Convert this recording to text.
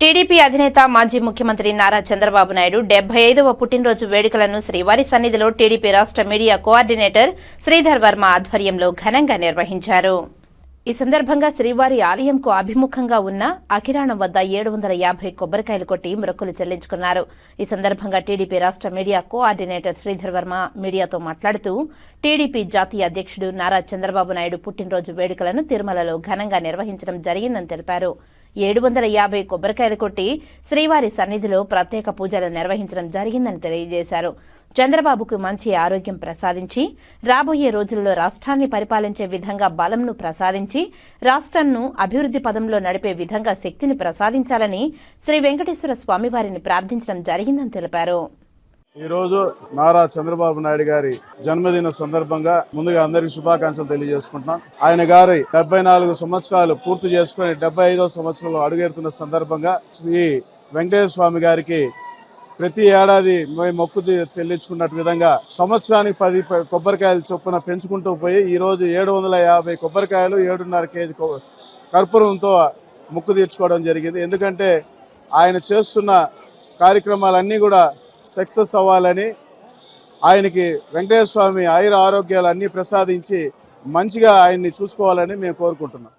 TDP అధినేత మాజీ ముఖ్యమంత్రి నారా చంద్రబాబు నాయుడు డెబ్బై ఐదవ పుట్టినరోజు వేడుకలను శ్రీవారి సన్నిధిలో టీడీపీ రాష్ట్ర మీడియా కోఆర్డినేటర్ శ్రీధర్ వర్మ ఆధ్వర్యంలో ఘనంగా నిర్వహించారు. ఈ సందర్భంగా శ్రీవారి ఆలయంకు అభిముఖంగా ఉన్న అకిరాణం వద్ద ఏడు వందల యాభై కొబ్బరికాయలు కొట్టి మొక్కులు చెల్లించుకున్నారు. ఈ సందర్భంగా టీడీపీ రాష్ట్ర మీడియా కోఆర్డినేటర్ శ్రీధర్ వర్మ మీడియాతో మాట్లాడుతూ టీడీపీ జాతీయ అధ్యక్షుడు నారా చంద్రబాబు నాయుడు పుట్టినరోజు వేడుకలను తిరుమలలో ఘనంగా నిర్వహించడం జరిగిందని తెలిపారు. ఏడు వందల యాభై కొబ్బరికాయలు కొట్టి శ్రీవారి సన్నిధిలో ప్రత్యేక పూజలు నిర్వహించడం జరిగిందని తెలియజేశారు. చంద్రబాబుకు మంచి ఆరోగ్యం ప్రసాదించి రాబోయే రోజుల్లో రాష్ట్రాన్ని పరిపాలించే విధంగా బలంను ప్రసాదించి రాష్ట్రాన్ని అభివృద్ధి పదంలో నడిపే విధంగా శక్తిని ప్రసాదించాలని శ్రీ వెంకటేశ్వర స్వామివారిని ప్రార్థించడం జరిగిందని తెలిపారు. ఈరోజు నారా చంద్రబాబు నాయుడు గారి జన్మదిన సందర్భంగా ముందుగా అందరికి శుభాకాంక్షలు తెలియజేసుకుంటున్నాం. ఆయన గారి డెబ్బై నాలుగు సంవత్సరాలు పూర్తి చేసుకుని డెబ్బై ఐదో సంవత్సరంలో అడుగేరుతున్న సందర్భంగా శ్రీ వెంకటేశ్వర స్వామి గారికి ప్రతి ఏడాది మేము మొక్కు తెల్లించుకున్నట్టు చెల్లించుకున్నట్టు విధంగా సంవత్సరానికి పది కొబ్బరికాయలు చొప్పున పెంచుకుంటూ పోయి ఈరోజు ఏడు వందల యాభై కొబ్బరికాయలు ఏడున్నర కేజీ కర్పూరంతో మొక్కు తీర్చుకోవడం జరిగింది. ఎందుకంటే ఆయన చేస్తున్న కార్యక్రమాలన్నీ కూడా సక్సెస్ అవ్వాలని ఆయనకి వెంకటేశ్వర స్వామి ఆయుర ఆరోగ్యాలు అన్నీ ప్రసాదించి మంచిగా ఆయన్ని చూసుకోవాలని మేము కోరుకుంటున్నాం.